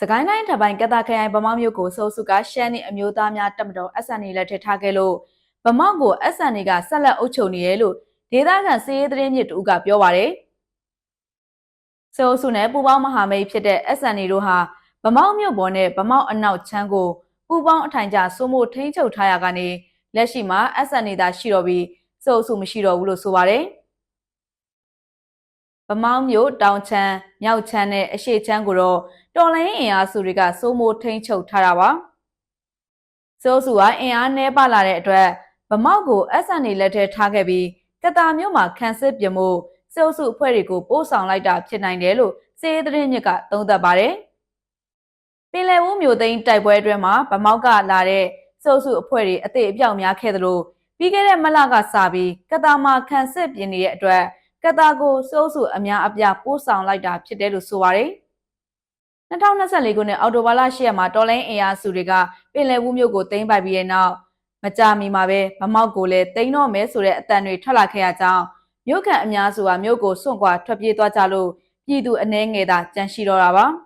စကိုင်းတိုင်းထပ်ပိုင်းကတာခရိုင်ဗမောက်မြို့ကိုစိုးစုကရှမ်းနီအမျိုးသားများတပ်မတော် SNA လက်ထက်ထားခဲ့လို့ဗမောက်ကို SNA ကဆက်လက်အုပ်ချုပ်နေရဲလို့ဒေသခံစီးရေးသတင်းမြစ်တူကပြောပါတယ်။စိုးစုနဲ့ပူပေါင်းမဟာမိတ်ဖြစ်တဲ့ SNA တို့ဟာဗမောက်မြို့ပေါ်နဲ့ဗမောက်အနောက်ချမ်းကိုပူပေါင်းအထိုင်ကျစိုးမိုးထိန်းချုပ်ထားရကနေလက်ရှိမှာ SNA သာရှိတော့ပြီးစိုးစုမရှိတော့ဘူးလို့ဆိုပါတယ်။ဗမောက်မြို့တောင်ချမ်းမြောက်ချမ်းနဲ့အရှေ့ချမ်းကိုတော့ တော်လိုင်းအင်အားစုတွေကစိုးမိုးထိန်းချုပ်ထားတာပါစိုးစုကအင်အားနှဲပါလာတဲ့အတွက်ဗမောက်ကို SNA လက်ထဲထားခဲ့ပြီးကတာမြို့မှာခံစစ်ပြမှုစိုးစုအဖွဲ့တွေကိုပို့ဆောင်လိုက်တာဖြစ်နိုင်တယ်လို့စေးသတင်းမြစ်ကသုံးသပ်ပါတယ်ပင်လယ်ဝူးမြို့သိမ်းတိုက်ပွဲအတွင်းမှာဗမောက်ကလာတဲ့စိုးစုအဖွဲ့တွေအသေးအပြောက်များခဲ့သလိုပြီးခဲ့တဲ့မလကစပြီးကတာမှာခံစစ်ပြင်နေတဲ့အတွက်ကတာကိုစိုးစုအများအပြားပို့ဆောင်လိုက်တာဖြစ်တယ်လို့ဆိုပါတယ် 2024ခုနှစ်အောက်တိုဘာလ10ရက်မှာတော်လိုင်းအင်အားစုတွေကပင်လယ်ဝူးမြို့ကိုသိမ်းပိုက်ပြီးတဲ့နောက်မကြာမီမှာပဲဗမောက်ကိုလည်းသိမ်းတော့မယ်ဆိုတဲ့အတန်တွေထွက်လာခဲ့ရကြောင်းမြို့ခံအများစုကမြို့ကိုစွန့်ခွာထွက်ပြေးသွားကြလို့ပြည်သူအနှဲငယ်သာကြန့်ရှိတော့တာပါ။